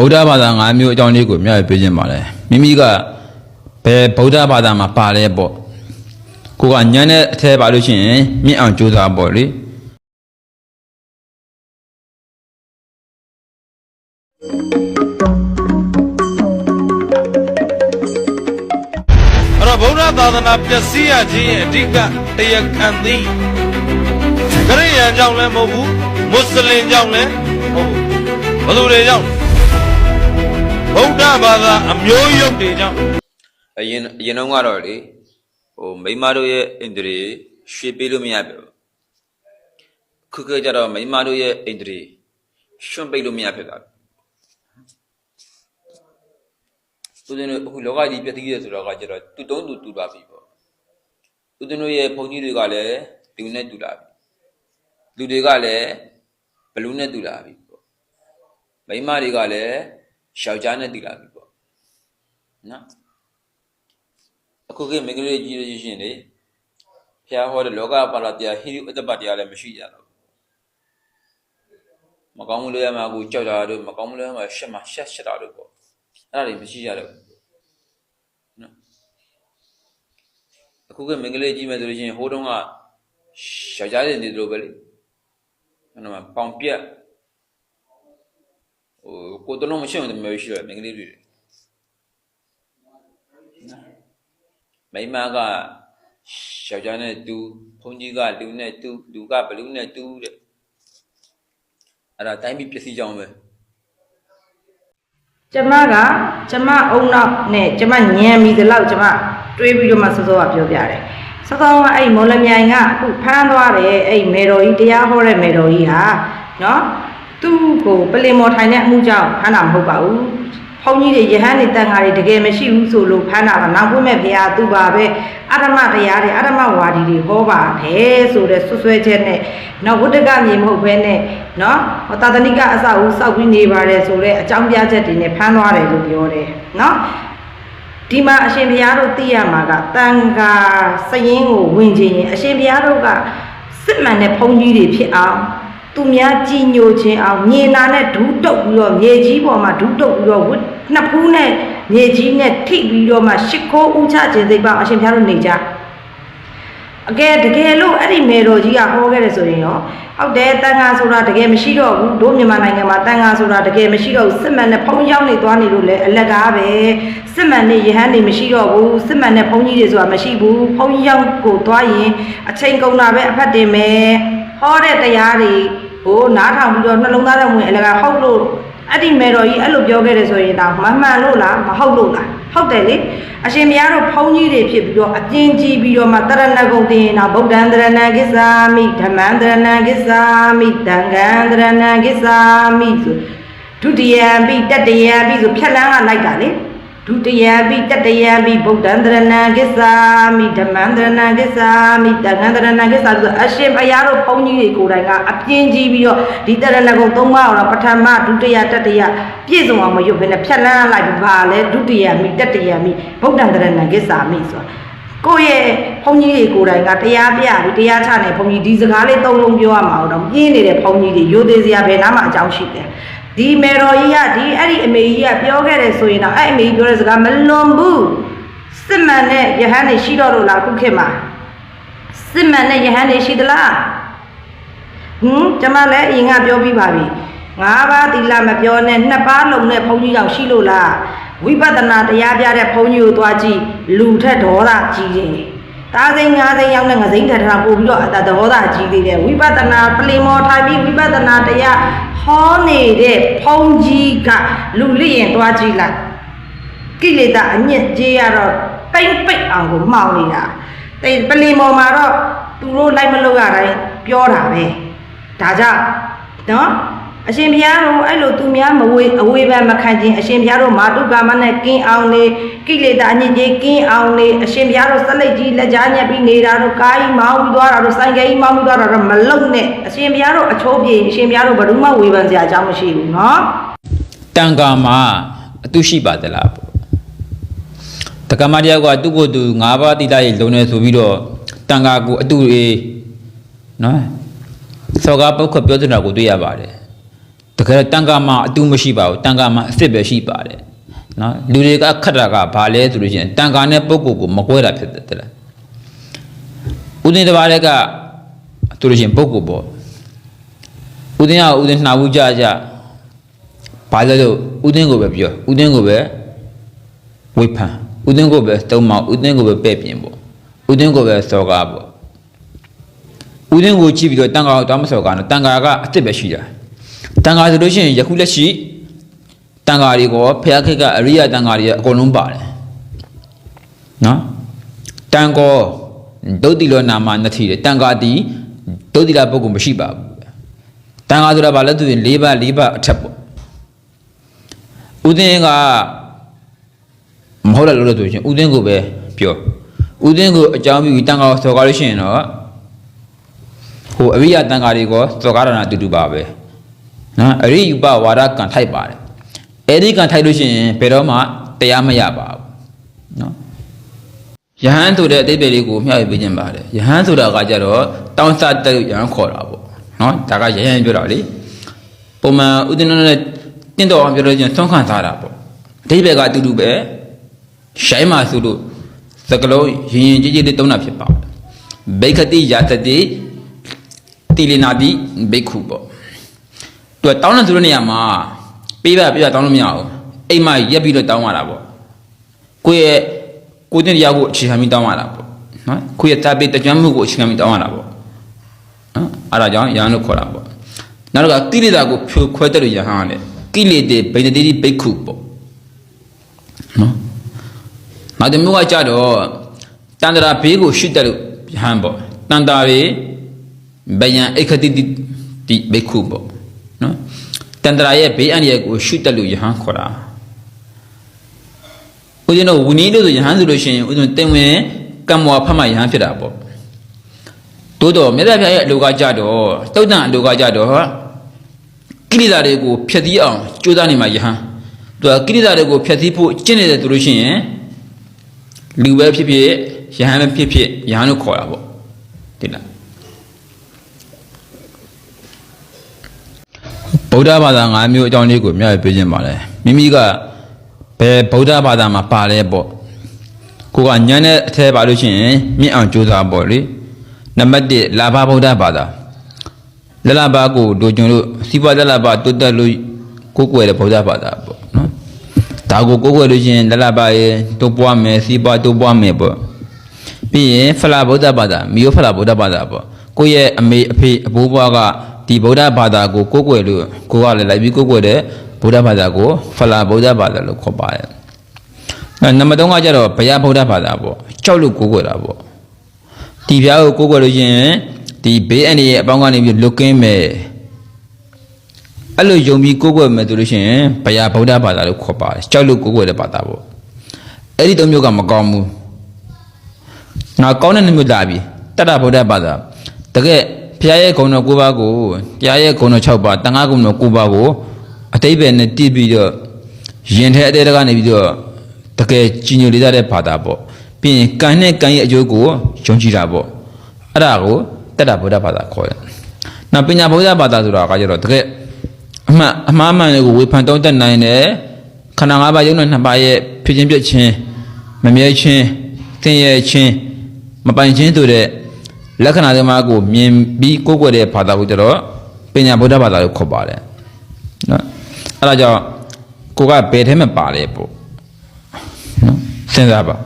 ဗုဒ္ဓဘာသာ၅မျိုးအကြောင်းလေးကိုမျှဝေပေးခြင်းပါတယ်မိမိကဘယ်ဗုဒ္ဓဘာသာမှာပါလဲပေါ့ကိုကညံတဲ့အထဲပါလို့ရှိရင်မြင့်အောင်ကြိုးစားပေါ့လေအဲ့တော့ဗုဒ္ဓသာသနာပျက်စီးရခြင်းရဲ့အဓိကတရားခံသည်ခရိယန်ကြောင့်လည်းမဟုတ်ဘူးမွတ်စလင်ကြောင့်လည်းမဟုတ်ဘူးဘယ်သူတွေကြောင့် ဗုဒ္ဓဘာသာအမျိုးယုတ်တွေကြောင့်အရင်အရင်တော့ကတော့လေဟိုမိန်းမတို့ရဲ့အိန္ဒြေရွှေပေးလို့မရပြဘူးခုခေတ်ကျတော့မိန်းမတို့ရဲ့အိန္ဒြေရွှွန့်ပိတ်လို့မရဖြစ်တာသူတို့အခုလောကကြီးပြည့်တည်ရဆိုတော့ကကျတော့တူတုံးတူတူပါပြီပေါ့သူတို့ရဲ့ဘုန်းကြီးတွေကလည်းလူနဲ့တူလာပြီလူတွေကလည်းဘလူးနဲ့တူလာပြီပေါ့မိန်းမတွေကလည်း ယောက်ျားနဲ့တူလာပြီပေါ့နော်အခုကမင်္ဂလာကြီးလို့ရှိရင်လေဖျားဟောတဲ့လောကပါလာတရားဟိရိဥတ္တပတရားလည်းမရှိကြတော့ဘူးမကောင်းမှုလေးရမှာကိုကြောက်တာတို့မကောင်းမှုလေးရမှာရှက်မှာရှက်ရှက်တာတို့ပေါ့အဲ့ဒါတွေမရှိကြတော့ဘူးနော်အခုကမင်္ဂလာကြီးမယ်ဆိုလို့ရှိရင်ဟိုးတုန်းကယောက်ျားတွေနေတယ်လို့ပဲလေအဲ့တော့မှပေါင်ပြက် ဟိုကိုယ်တလုံးမရှိအောင်တမျိုးရှိတော့မင်္ဂလာတွေမိန်းမကယောက်ျားနဲ့တူဘုန်းကြီးကလူနဲ့တူလူကဘလူးနဲ့တူတဲ့အဲ့ဒါတိုင်းပြည်ပစ္စည်းကြောင်းပဲကျမကကျမအုံနောက်နဲ့ကျမညံမိသလောက်ကျမတွေးပြီးတော့မှစောစောကပြောပြတယ်စောစောကအဲ့မော်လမြိုင်ကအခုဖမ်းသွားတယ်အဲ့မေတော်ကြီးတရားဟောတဲ့မေတော်ကြီးဟာနော် သူ့ကိုပလင်မော်ထိုင်တဲ့အမှုကြောင့်ဖမ်းတာမဟုတ်ပါဘူးဘုန်းကြီးတွေယဟန်နေတန်ဃာတွေတကယ်မရှိဘူးဆိုလို့ဖမ်းတာပါနောက်ဖို့မဲ့ဘုရားသူပါပဲအရမတရားတွေအရမဝါဒီတွေဟောပါတယ်ဆိုတဲ့ဆွဆွဲချက်နဲ့နော်ဝတ္တကမြေမဟုတ်ဘဲနဲ့နော်ဟောသာသနိကအစအဦးစောက်ပြီးနေပါတယ်ဆိုတော့အကြောင်းပြချက်တွေနဲ့ဖမ်းသွားတယ်လို့ပြောတယ်နော်ဒီမှာအရှင်ဘုရားတို့သိရမှာကတန်ဃာစရင်ကိုဝင်ခြင်းရင်အရှင်ဘုရားတို့ကစစ်မှန်တဲ့ဘုန်းကြီးတွေဖြစ်အောင် သူများကြည်ညိုခြင်းအောင်မြေနာနဲ့ဒူးတုပ်ပြီးတော့မြေကြီးပေါ်မှာဒူးတုပ်ပြီးတော့ဝတ်နှစ်ဖူးနဲ့မြေကြီးနဲ့ထိပြီးတော့မှရှ िख ိုးဥချခြင်းစိတ်ပါအရှင်ဘုရားတို့နေကြအကယ်တကယ်လို့အဲ့ဒီမေတော်ကြီးကဟောခဲ့တယ်ဆိုရင်ရောဟုတ်တယ်တန်ဃာဆိုတာတကယ်မရှိတော့ဘူးတို့မြန်မာနိုင်ငံမှာတန်ဃာဆိုတာတကယ်မရှိတော့ဘူးစစ်မှန်တဲ့ဘုန်းကြီးရောက်နေသွားနေလို့လေအလကားပဲစစ်မှန်တဲ့ယဟန်တွေမရှိတော့ဘူးစစ်မှန်တဲ့ဘုန်းကြီးတွေဆိုတာမရှိဘူးဘုန်းကြီးရောက်ကိုသွားရင်အချိန်ကုန်တာပဲအဖတ်တင်မယ်ဟောတဲ့တရားတွေ ဟိုနားထောင်ပြီးတော့နှလုံးသားထဲဝင်အလကားဟုတ်လို့အဲ့ဒီမေတော်ကြီးအဲ့လိုပြောခဲ့တယ်ဆိုရင်တော့မမှန်လို့လားမဟုတ်လို့လားဟုတ်တယ်လေအရှင်ဘုရားတို့ဘုန်းကြီးတွေဖြစ်ပြီးတော့အကျဉ်းကြီးပြီးတော့မှတရဏဂုံတင်ရင်တော့ဗုဒ္ဓံတရဏကိစ္ဆာမိဓမ္မံတရဏကိစ္ဆာမိတံဃံတရဏကိစ္ဆာမိဆိုဒုတိယံပိတတယံပိဆိုဖြတ်လန်းကလိုက်တာလေ ဒုတိယံပိတတယံပိဗုဒ္ဓံတရဏကိစ္ဆာမိဓမ္မံတရဏကိစ္ဆာမိတံဃံတရဏကိစ္ဆာဆိုအရှင်ဘုရားတို့ဘုန်းကြီးတွေကိုယ်တိုင်ကအပြင်းကြီးပြီးတော့ဒီတရဏဂုံသုံးပါးတော့ပထမဒုတိယတတိယပြည့်စုံအောင်မရွတ်ဘဲနဲ့ဖြတ်လန်းလိုက်ပြီးပါလေဒုတိယမိတတိယမိဗုဒ္ဓံတရဏကိစ္ဆာမိဆိုတာကိုယ့်ရဲ့ဘုန်းကြီးတွေကိုယ်တိုင်ကတရားပြပြီးတရားချနေဘုန်းကြီးဒီစကားလေးသုံးလုံးပြောရမှာတော့ပြင်းနေတဲ့ဘုန်းကြီးတွေရိုသေစရာဘယ်နာမှအကြောင်းရှိတယ် ဒီမေတော်ကြီးကဒီအဲ့ဒီအမေကြီးကပြောခဲ့တယ်ဆိုရင်တော့အဲ့အမေကြီးပြောတဲ့စကားမလွန်ဘူးစစ်မှန်တဲ့ယဟန်တွေရှိတော့လို့လားခုခေတ်မှာစစ်မှန်တဲ့ယဟန်တွေရှိသလားဟွန်းကျွန်မလည်းအရင်ကပြောပြီးပါပြီငါးပါးသီလမပြောနဲ့နှစ်ပါးလုံးနဲ့ဘုန်းကြီးရောက်ရှိလို့လားဝိပဿနာတရားပြတဲ့ဘုန်းကြီးကိုသွားကြည့်လူထက်ဒေါသကြီးတယ် တားစိန်ငါးစိန်ရောက်တဲ့ငစိမ့်ထက်ထက်ပို့ပြီးတော့အတဒေါသကြီးသေးတယ်ဝိပဿနာပလင်မော်ထိုင်ပြီးဝိပဿနာတရားဟောနေတဲ့ဘုန်းကြီးကလူလျင်သွားကြည့်လိုက်ကိလေသာအညစ်ကြေးရတော့ပိမ့်ပိတ်အောင်ကိုမှောင်နေတာတိတ်ပလီမော်မှာတော့သူတို့လိုက်မလို့ရတိုင်းပြောတာပဲဒါကြောင့်နော် အရှင်ဘုရားတို့အဲ့လိုသူများမဝေအဝေဖန်မခံခြင်းအရှင်ဘုရားတို့မာတုကာမနဲ့ကင်းအောင်နေကိလေသာအညစ်ကြေးကင်းအောင်နေအရှင်ဘုရားတို့စလိတ်ကြီးလက်ကြားညက်ပြီးနေတာတို့ကာယီမောင်းပြီးသွားတာတို့ဆိုင်ကယ်ကြီးမောင်းပြီးသွားတာတို့မလုံနဲ့အရှင်ဘုရားတို့အချိုးပြေအရှင်ဘုရားတို့ဘယ်သူမှဝေဖန်စရာအကြောင်းမရှိဘူးနော်တန်ခါမှာအတုရှိပါသလားပေါ့တက္ကမတယောက်ကသူ့ကိုယ်သူ၅ပါးတိလိုက်လုံးနေဆိုပြီးတော့တန်ခါကိုအတုအေးနော်စောကားပုတ်ခတ်ပြောနေတာကိုတွေ့ရပါတယ် တတကယ်တန်ခါမှာအတူမရှိပါဘူးတန်ခါမှာအစ်စ်ပဲရှိပါတယ်နော်လူတွေကခတ်တာကဘာလဲဆိုလို့ရှိရင်တန်ခါနဲ့ပုဂ္ဂိုလ်ကိုမကွဲတာဖြစ်တယ်တဲ့လားဦးသိန်းတစ်ပါးလည်းကဆိုလို့ရှိရင်ပုဂ္ဂိုလ်ပေါ့ဦးသိန်းကဦးသိန်းနှာဘူးကြကြဘာလဲလို့ဦးသိန်းကိုပဲပြောဦးသိန်းကိုပဲဝိဖန်ဦးသိန်းကိုပဲတုံးမဦးသိန်းကိုပဲပဲ့ပြင်ပေါ့ဦးသိန်းကိုပဲစော်ကားပေါ့ဦးသိန်းကိုကြည့်ပြီးတော့တန်ခါကိုတောင်းမစော်ကားနော်တန်ခါကအစ်စ်ပဲရှိတာ တန်ခါဆိုလို့ရှိရင်ယခုလက်ရှိတန်ခါတွေကဖျားခိတ်ကအရိယတန်ခါတွေအကုန်လုံးပါတယ်နော်တန်ကောဒုတိလောနာမနှစ်ထီတယ်တန်ခါတီဒုတိလပုဂ္ဂိုလ်မရှိပါဘူးတန်ခါဆိုတာဘာလဲသူရင်၄ပါး၄ပါးအထက်ပေါ့ဦးသိန်းကမဟုတ်တယ်လို့လို့ဆိုရင်ဦးသိန်းကိုပဲပြောဦးသိန်းကိုအကြောင်းပြုပြီးတန်ခါကိုစော်ကားလို့ရှိရင်တော့ဟိုအရိယတန်ခါတွေကိုစော်ကားတာနဲ့အတူတူပါပဲ နော်အရိယူပဝါဒကံထိုက်ပါတယ်အဲ့ဒီကံထိုက်လို့ရှိရင်ဘယ်တော့မှတရားမရပါဘူးနော်ယဟန်ဆိုတဲ့အတိတ်ပဲလေးကိုမျှဝေပေးခြင်းပါတယ်ယဟန်ဆိုတာကကြတော့တောင်းစတက်ယဟန်ခေါ်တာပေါ့နော်ဒါကယဟန်ပြောတာလေပုံမှန်ဥဒိနနဲ့တင့်တော်အောင်ပြောလို့ချင်းသုံးခံစားတာပေါ့အတိတ်ပဲကအတူတူပဲရှိုင်းမှာဆိုလို့သကလုံးရင်ရင်ကြီးကြီးလေးတုံးတာဖြစ်ပါတယ်ဘိက္ခတိယာတတိတိလိနာတိဘိက္ခုပေါ့ သူကတောင်းတယ်ဆိုတဲ့နေရာမှာပေးပါပေးပါတောင်းလို့မရဘူးအိမ်မှာရက်ပြီးတော့တောင်းရတာပေါ့ကိုယ့်ရဲ့ကိုယ်တင်တရားကိုအခြေခံပြီးတောင်းရတာပေါ့နော်ကိုယ့်ရဲ့တာပေတကြွမှုကိုအခြေခံပြီးတောင်းရတာပေါ့နော်အဲ့ဒါကြောင့်ယဟန်လို့ခေါ်တာပေါ့နောက်တစ်ခါကိလေသာကိုဖြိုခွဲတတ်လို့ယဟန်ရတယ်ကိလေတေဗိနတိတိဘိက္ခုပေါ့နော်နောက်တစ်မျိုးကကြတော့တန္တရာဘေးကိုရှုတတ်လို့ယဟန်ပေါ့တန္တာရေဘယံအိခတိတိတိဘိက္ခုပေါ့ နော်တန္တရာရဲ့ဘေးအန္တရာယ်ကိုရှုတတ်လို့ယဟန်ခေါ်တာဦးဇင်းတို့ဝီနီးလို့ဆိုယဟန်ဆိုလို့ရှိရင်ဦးဇင်းတင်ဝင်ကံမောဖတ်မှယဟန်ဖြစ်တာပေါ့တိုးတော့မြတ်စွာဘုရားရဲ့အလိုကကြတော့တုတ်တန်အလိုကကြတော့ကိလေသာတွေကိုဖျက်ဆီးအောင်ကြိုးစားနေမှာယဟန်သူကကိလေသာတွေကိုဖျက်ဆီးဖို့ကျင့်နေတယ်ဆိုလို့ရှိရင်လူပဲဖြစ်ဖြစ်ယဟန်ပဲဖြစ်ဖြစ်ယဟန်လို့ခေါ်တာပေါ့တိလား ဗုဒ္ဓဘာသာ၅မျိုးအကြောင်းလေးကိုမျှဝေပေးခြင်းပါလေမိမိကဘယ်ဗုဒ္ဓဘာသာမှာပါလဲပေါ့ကိုကညံတဲ့အထဲပါလို့ရှိရင်မြင့်အောင်ကြိုးစားပေါ့လေနံပါတ်1လာဘဗုဒ္ဓဘာသာလလဘာကိုတို့ကျွန်တော်စီးပွားလလဘာတွတ်တက်လို့ကိုကိုွယ်တဲ့ဗုဒ္ဓဘာသာပေါ့နော်ဒါကိုကိုကိုွယ်လို့ရှိရင်လလဘာရဲ့တို့ပွားမယ်စီးပွားတို့ပွားမယ်ပေါ့ပြီးရင်ဖလာဗုဒ္ဓဘာသာမီယောဖလာဗုဒ္ဓဘာသာပေါ့ကိုယ့်ရဲ့အမေအဖေအဘိုးဘွားက ဒီဗုဒ္ဓဘာသာကိုကိုကိုွယ်လို့ကိုကလည်းလိုက်ပြီးကိုကိုွယ်တဲ့ဗုဒ္ဓဘာသာကိုဖလာဗုဒ္ဓဘာသာလို့ခေါ်ပါတယ်အဲနံပါတ်3ကကျတော့ဘုရားဗုဒ္ဓဘာသာပေါ့ကြောက်လို့ကိုကိုွယ်တာပေါ့ဒီဘုရားကိုကိုကိုွယ်လို့ရှိရင်ဒီဘေးအန္တရာယ်အပေါင်းကနေပြီးလွတ်ကင်းမယ်အဲ့လိုယုံပြီးကိုကိုွယ်မယ်ဆိုလို့ရှိရင်ဘုရားဗုဒ္ဓဘာသာလို့ခေါ်ပါတယ်ကြောက်လို့ကိုကိုွယ်တဲ့ဘာသာပေါ့အဲ့ဒီသုံးမျိုးကမကောင်းဘူးငါကောင်းတဲ့နှမျိုးလာပြီတတ္တဗုဒ္ဓဘာသာတကယ် ဘုရားရဲ့ဂုဏ်တော်၉ပါးကိုတရားရဲ့ဂုဏ်တော်၆ပါးတန်ခါဂုဏ်တော်၉ပါးကိုအတိပ္ပယ်နဲ့တည်ပြီးတော့ယင်ထဲအတဲတကနေပြီးတော့တကယ်ကြီးညိုလေးတဲ့ဘာသာပေါ့ပြီးရင်ကံနဲ့ကံရဲ့အကျိုးကိုယုံကြည်တာပေါ့အဲ့ဒါကိုတတ္တဗုဒ္ဓဘာသာခေါ်တယ်။နောက်ပညာဗုဒ္ဓဘာသာဆိုတာကကျတော့တကယ်အမှန်အမှားမှန်တွေကိုဝေဖန်တောင်းတနိုင်တယ်ခန္ဓာ၅ပါးယုံနဲ့နှစ်ပါးရဲ့ဖြစ်ချင်းပြည့်ချင်းမမြဲချင်းသင်ရဲ့ချင်းမပိုင်ချင်းဆိုတဲ့ လက္ခဏာတွေမှာကိုမြင်ပြီးကိုယ်ကွယ်တဲ့ဘာသာကိုကျတော့ပညာဗုဒ္ဓဘာသာလို့ခေါ်ပါတယ်နော်အဲ့ဒါကြောင့်ကိုကဘယ်ထဲမှာပါလဲပေါ့နော်စဉ်းစားပါ